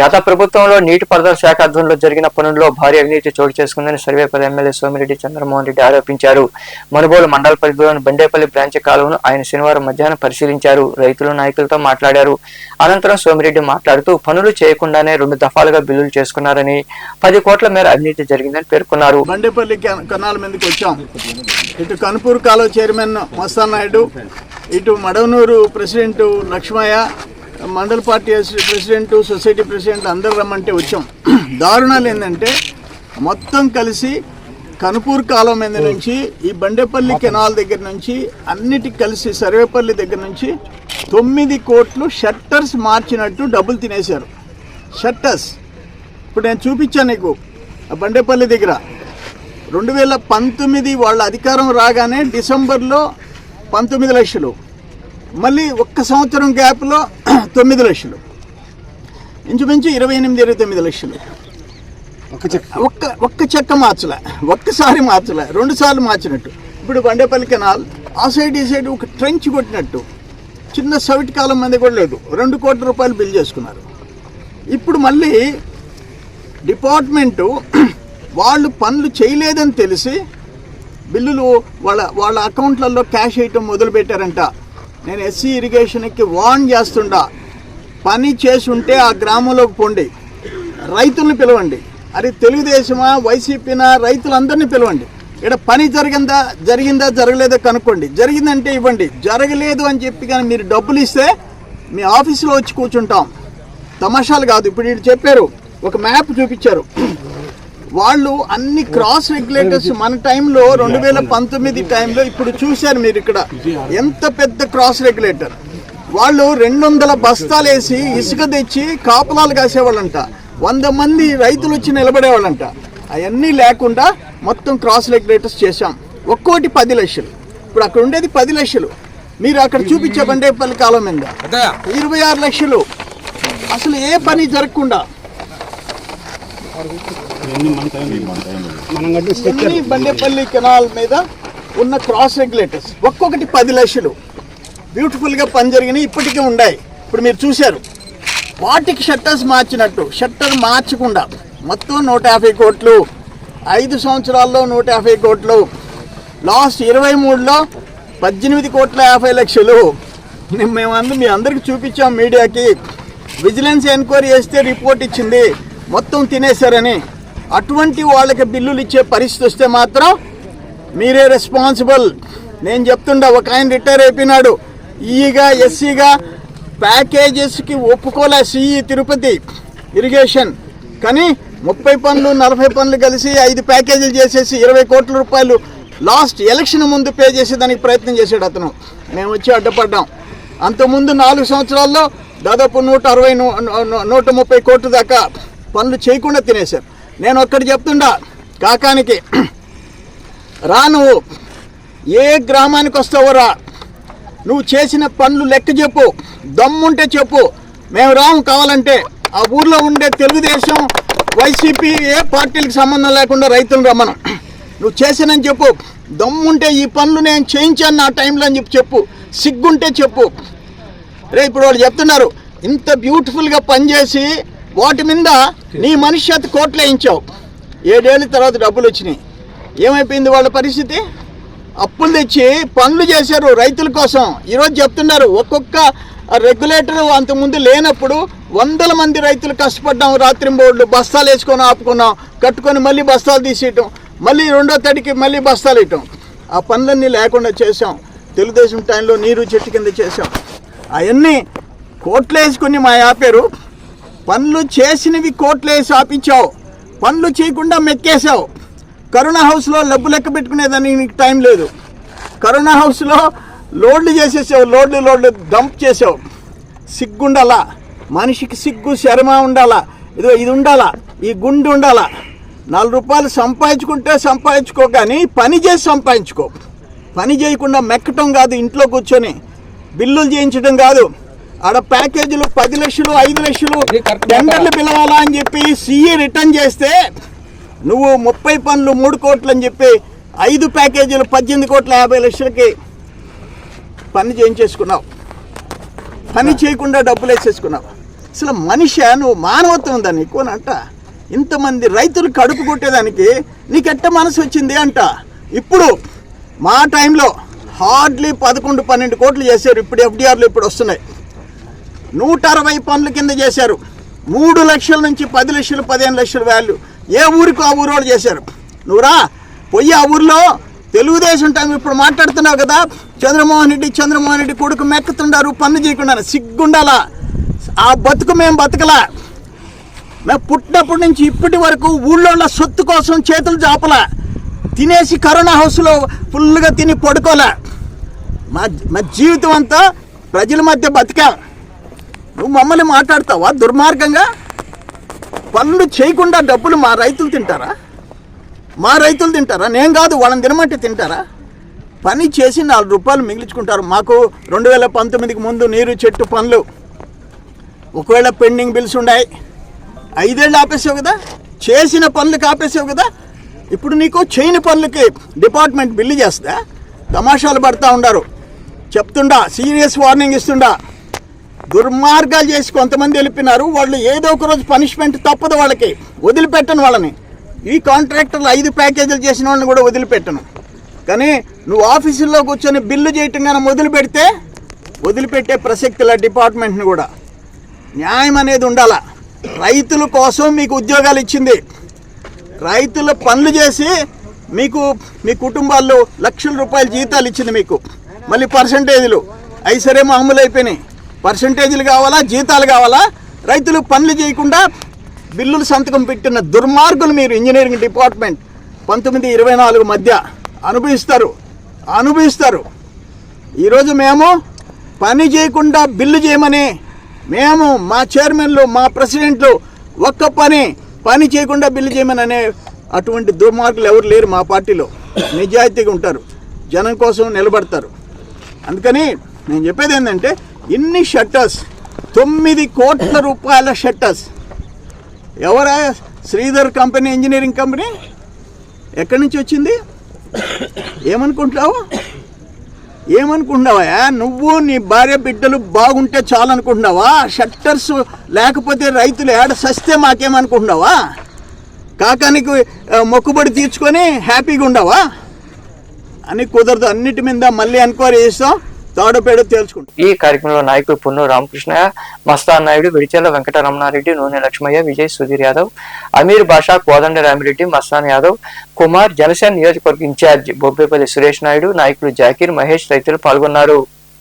గత ప్రభుత్వంలో నీటిపారుదల శాఖ ఆధ్వర్యంలో జరిగిన పనుల్లో భారీ అవినీతి చోటు చేసుకుందని సర్వేపల్లి ఎమ్మెల్యే సోమిరెడ్డి చంద్రమోహన్ రెడ్డి ఆరోపించారు. మనుబోలు మండల పరిధిలోని బండేపల్లి బ్రాంచ్ కాలువను ఆయన శనివారం మధ్యాహ్నం పరిశీలించారు. రైతులు నాయకులతో మాట్లాడారు. అనంతరం సోమిరెడ్డి మాట్లాడుతూ పనులు చేయకుండానే రెండు దఫాలుగా బిల్లులు చేసుకున్నారని పది కోట్ల మేర అవినీతి జరిగిందని పేర్కొన్నారు. బండేపల్లి కనాల మీదకి వచ్చాం. ఇటు కనుపూరు కాలువ చైర్మన్ మస్తాన్ నాయుడు ఇటు మడవనూరు ప్రెసిడెంట్ లక్ష్మయ్య మండల పార్టీ ప్రెసిడెంట్ సొసైటీ ప్రెసిడెంట్ అందరు రమ్మంటే వచ్చాం. దారుణాలు ఏంటంటే మొత్తం కలిసి కనుపూరు కాలువ మీద నుంచి ఈ బండేపల్లి కెనాల్ దగ్గర నుంచి అన్నిటికి కలిసి సర్వేపల్లి దగ్గర నుంచి తొమ్మిది కోట్లు షట్టర్స్ మార్చినట్టు డబ్బులు తినేశారు. షట్టర్స్. ఇప్పుడు నేను చూపించాను నీకు ఆ బండేపల్లి దగ్గర. రెండు వేల పంతొమ్మిది వాళ్ళ అధికారం రాగానే డిసెంబర్లో పంతొమ్మిది లక్షలు. మళ్ళీ ఒక్క సంవత్సరం గ్యాప్లో తొమ్మిది లక్షలు. ఇంచుమించు ఇరవై ఎనిమిది ఇరవై తొమ్మిది లక్షలు. ఒక్క ఒక్క చెక్క మార్చలే. ఒక్కసారి మార్చలే. రెండు సార్లు మార్చినట్టు. ఇప్పుడు బండేపల్లి కెనాల్ ఆ సైడ్ ఈ సైడ్ ఒక ట్రెంచ్ కొట్టినట్టు. చిన్న సవిటి కాలం మంది కూడా లేదు. రెండు కోట్ల రూపాయలు బిల్ చేసుకున్నారు. ఇప్పుడు మళ్ళీ డిపార్ట్మెంటు వాళ్ళు పనులు చేయలేదని తెలిసి బిల్లులు వాళ్ళ వాళ్ళ అకౌంట్లలో క్యాష్ వేయటం మొదలు పెట్టారంట నేను ఎస్సీ ఇరిగేషన్కి వార్న్ చేస్తుండా. పని చేసి ఉంటే ఆ గ్రామంలోకి పోండి. రైతుల్ని పిలవండి. అది తెలుగుదేశమా వైసీపీనా రైతులందరినీ పిలవండి. ఇక్కడ పని జరిగిందా జరిగిందా జరగలేదా కనుక్కోండి. జరిగిందంటే ఇవ్వండి. జరగలేదు అని చెప్పి కానీ మీరు డబ్బులు ఇస్తే మీ ఆఫీసులో వచ్చి కూర్చుంటాం. తమాషాలు కాదు. ఇప్పుడు వీళ్ళు చెప్పారు ఒక మ్యాప్ చూపించారు. వాళ్ళు అన్ని క్రాస్ రెగ్యులేటర్స్ మన టైంలో రెండు వేల పంతొమ్మిది టైంలో ఇప్పుడు చూశారు మీరు ఇక్కడ. ఎంత పెద్ద క్రాస్ రెగ్యులేటర్ వాళ్ళు రెండు వందల బస్తాలు వేసి ఇసుక తెచ్చి కాపులాలు కాసేవాళ్ళంట. వంద మంది రైతులు వచ్చి నిలబడేవాళ్ళంట. అవన్నీ లేకుండా మొత్తం క్రాస్ రెగ్యులేటర్స్ చేశాం. ఒక్కోటి పది లక్షలు. ఇప్పుడు అక్కడ ఉండేది పది లక్షలు. మీరు అక్కడ చూపించే బండేపల్లి కాలం మీద. ఇరవై ఆరు లక్షలు. అసలు ఏ పని జరగకుండా ఇవన్నీ బండేపల్లి కెనాల్ మీద ఉన్న క్రాస్ రెగ్యులేటర్స్ ఒక్కొక్కటి పది లక్షలు. బ్యూటిఫుల్గా పని జరిగినాయి ఇప్పటికీ ఉన్నాయి. ఇప్పుడు మీరు చూశారు. వాటికి షట్టర్స్ మార్చినట్టు షట్టర్ మార్చకుండా మొత్తం నూట యాభై కోట్లు ఐదు సంవత్సరాల్లో నూట యాభై కోట్లు లాస్ట్ ఇరవై మూడులో పద్దెనిమిది కోట్ల యాభై లక్షలు. మేము మేమందరూ మీ అందరికి చూపించాం మీడియాకి. విజిలెన్స్ ఎంక్వైరీ చేస్తే రిపోర్ట్ ఇచ్చింది. మొత్తం తినేశారని అటువంటి వాళ్ళకి బిల్లులు ఇచ్చే పరిస్థితి వస్తే మాత్రం మీరే రెస్పాన్సిబుల్ నేను చెప్తుండా ఒక ఆయన రిటైర్ అయిపోయినాడు. ఈగా ఎస్సీగా ప్యాకేజెస్కి ఒప్పుకోలే సిఈ తిరుపతి ఇరిగేషన్. కానీ ముప్పై పనులు నలభై పనులు కలిసి ఐదు ప్యాకేజీలు చేసేసి ఇరవై కోట్ల రూపాయలు లాస్ట్ ఎలక్షన్ ముందు పే చేసేదానికి ప్రయత్నం చేశాడు అతను. మేము వచ్చి అడ్డపడ్డాం. అంతకుముందు నాలుగు సంవత్సరాల్లో దాదాపు నూట అరవై నూ- నూ- నూట ముప్పై కోట్ల దాకా పనులు చేయకుండా తినేశారు. నేను ఒక్కటి చెప్తుండా కాకానికి రా నువ్వు. ఏ గ్రామానికి వస్తావు రా. నువ్వు చేసిన పనులు లెక్క చెప్పు దమ్ముంటే చెప్పు. మేము రాము కావాలంటే. ఆ ఊర్లో ఉండే తెలుగుదేశం వైసీపీ ఏ పార్టీలకు సంబంధం లేకుండా రైతులు రమ్మను. నువ్వు చేసానని చెప్పు. దమ్ముంటే ఈ పనులు నేను చేయించాను నా టైంలో అని చెప్పి చెప్పు. సిగ్గుంటే చెప్పు. రే ఇప్పుడు వాళ్ళు చెప్తున్నారు ఇంత బ్యూటిఫుల్గా పనిచేసి వాటి మీద నీ మనుష్యత కోట్లు వేయించావు ఏడేళ్ళ తర్వాత డబ్బులు వచ్చినాయి. ఏమైపోయింది వాళ్ళ పరిస్థితి? అప్పులు తెచ్చి పనులు చేశారు రైతుల కోసం. ఈరోజు చెప్తున్నారు ఒక్కొక్క రెగ్యులేటర్ అంతకుముందు లేనప్పుడు వందల మంది రైతులు కష్టపడ్డాం రాత్రింబోళ్ళు బస్తాలు వేసుకొని ఆపుకున్నాం కట్టుకొని మళ్ళీ బస్తాలు తీసేయటం మళ్ళీ రెండో తడికి మళ్ళీ బస్తాలు వేయటం. ఆ పనులన్నీ లేకుండా చేసాం తెలుగుదేశం టైంలో నీరు చెట్టు కింద చేసాం అవన్నీ కోట్లు వేసుకుని మా ఆపారు. పనులు చేసినవి కోట్లేసి ఆపించావు. పనులు చేయకుండా మెక్కేశావు. కరోనా హౌస్లో లబ్బు లెక్క పెట్టుకునేదానికి నీకు టైం లేదు. కరోనా హౌస్లో లోడ్లు చేసేసావు లోడ్లు లోడ్లు డంప్ చేసావు. సిగ్గుండాలా? మనిషికి సిగ్గు శర్మ ఉండాలా? ఇదిగో ఇది ఉండాలా? ఈ గుండు ఉండాలా? నాలుగు రూపాయలు సంపాదించుకుంటే సంపాదించుకో కానీ పని చేసి సంపాదించుకో. పని చేయకుండా మెక్కటం కాదు ఇంట్లో కూర్చొని. బిల్లులు చేయించడం కాదు. ఆడ ప్యాకేజీలు పది లక్షలు ఐదు లక్షలు. టెండర్లు పిలవాలా అని చెప్పి సీఏ రిటర్న్ చేస్తే నువ్వు ముప్పై పనులు మూడు కోట్లు అని చెప్పి ఐదు ప్యాకేజీలు పద్దెనిమిది కోట్ల యాభై లక్షలకి పని చేయించేసుకున్నావు. పని చేయకుండా డబ్బులు వేసేసుకున్నావు. అసలు మనిషి నువ్వు మానవత్వం ఉందా నీకు అని అంట. ఇంతమంది రైతులు కడుపు కొట్టేదానికి నీకెట్ట మనసు వచ్చింది అంట. ఇప్పుడు మా టైంలో హార్డ్లీ పదకొండు పన్నెండు కోట్లు చేశారు. ఇప్పుడు ఎఫ్డిఆర్లు ఇప్పుడు వస్తున్నాయి. నూట అరవై పనుల కింద చేశారు. మూడు లక్షల నుంచి పది లక్షలు పదిహేను లక్షల వాల్యూ. ఏ ఊరికి ఆ ఊరు వాళ్ళు చేశారు? నువ్వురా పోయి ఆ ఊర్లో తెలుగుదేశం టైం ఇప్పుడు మాట్లాడుతున్నావు కదా? చంద్రమోహన్ రెడ్డి చంద్రమోహన్ రెడ్డి కొడుకు మెక్కుతుండారు పనులు చేయకుండా సిగ్గుండాలా? ఆ బతుకు మేము బతకలా? మేము పుట్టినప్పటి నుంచి ఇప్పటి వరకు ఊళ్ళో ఉన్న సొత్తు కోసం చేతులు చాపలా తినేసి కరోనా హౌస్లో ఫుల్గా తిని పడుకోలే? మా మా జీవితం అంతా ప్రజల మధ్య బతికా? నువ్వు మమ్మల్ని మాట్లాడతావా దుర్మార్గంగా? పనులు చేయకుండా డబ్బులు మా రైతులు తింటారా? మా రైతులు తింటారా? నేను కాదు వాళ్ళని తినమంటే తింటారా? పని చేసి నాలుగు రూపాయలు మిగిలించుకుంటారు. మాకు రెండు వేల పంతొమ్మిదికి ముందు నీరు చెట్టు పనులు ఒకవేళ పెండింగ్ బిల్స్ ఉన్నాయి ఐదేళ్ళు ఆపేసావు కదా? చేసిన పనులకు ఆపేసావు కదా? ఇప్పుడు నీకు చేయని పనులకి డిపార్ట్మెంట్ బిల్లు చేస్తా తమాషాలు పడతా ఉండారు. చెప్తుండా సీరియస్ వార్నింగ్ ఇస్తుండా. దుర్మార్గాలు చేసి కొంతమంది వెళ్ళిపోయినారు. వాళ్ళు ఏదో ఒక రోజు పనిష్మెంట్ తప్పదు వాళ్ళకి. వదిలిపెట్టను వాళ్ళని. ఈ కాంట్రాక్టర్లు ఐదు ప్యాకేజీలు చేసిన వాళ్ళని కూడా వదిలిపెట్టను. కానీ నువ్వు ఆఫీసుల్లో కూర్చొని బిల్లు చేయటం కానీ వదిలిపెడితే వదిలిపెట్టే ప్రసక్తుల డిపార్ట్మెంట్ని కూడా. న్యాయం అనేది ఉండాల. రైతుల కోసం మీకు ఉద్యోగాలు ఇచ్చింది. రైతుల పనులు చేసి మీకు మీ కుటుంబాల్లో లక్షల రూపాయల జీతాలు ఇచ్చింది మీకు. మళ్ళీ పర్సంటేజీలు అవి సరే మామూలు అయిపోయినాయి పర్సంటేజీలు కావాలా జీతాలు కావాలా? రైతులు పనులు చేయకుండా బిల్లులు సంతకం పెట్టిన దుర్మార్గులు మీరు ఇంజనీరింగ్ డిపార్ట్మెంట్ పంతొమ్మిది ఇరవై నాలుగు మధ్య అనుభవిస్తారు. అనుభవిస్తారు. ఈరోజు మేము పని చేయకుండా బిల్లు చేయమని మేము మా చైర్మన్లు మా ప్రెసిడెంట్లు ఒక్క పని పని చేయకుండా బిల్లు చేయమని అనే అటువంటి దుర్మార్గులు ఎవరు లేరు మా పార్టీలో. నిజాయితీగా ఉంటారు. జనం కోసం నిలబడతారు. అందుకని నేను చెప్పేది ఏంటంటే ఇన్ని షట్టర్స్ తొమ్మిది కోట్ల రూపాయల షట్టర్స్ ఎవరా శ్రీధర్ కంపెనీ ఇంజనీరింగ్ కంపెనీ ఎక్కడి నుంచి వచ్చింది? ఏమనుకుంటున్నావు? ఏమనుకుంటున్నావా నువ్వు నీ భార్య బిడ్డలు బాగుంటే చాలు అనుకుంటున్నావా షట్టర్స్ లేకపోతే రైతులు ఏడ సస్తే మాకేమనుకుంటున్నావా? కాకానికి మొక్కుబడి తీర్చుకొని హ్యాపీగా ఉండవా? అని కుదరదు. అన్నిటి మీద మళ్ళీ ఎంక్వైరీ చేస్తాం. తాడపేడ తేల్చుకుంటాం. ఈ కార్యక్రమంలో నాయకులు పున్ను రామకృష్ణ మస్తాన్ నాయుడు విడిచెల వెంకటరమణారెడ్డి నూనె లక్ష్మయ్య విజయ్ సుధీర్ యాదవ్ అమీర్ బాషా కోదండ రామిరెడ్డి మస్తాన్ యాదవ్ కుమార్ జనసేన నియోజకవర్గ ఇన్ఛార్జ్ బొబ్బేపల్లి సురేష్ నాయుడు నాయకులు జాకీర్ మహేష్ రైతులు పాల్గొన్నారు.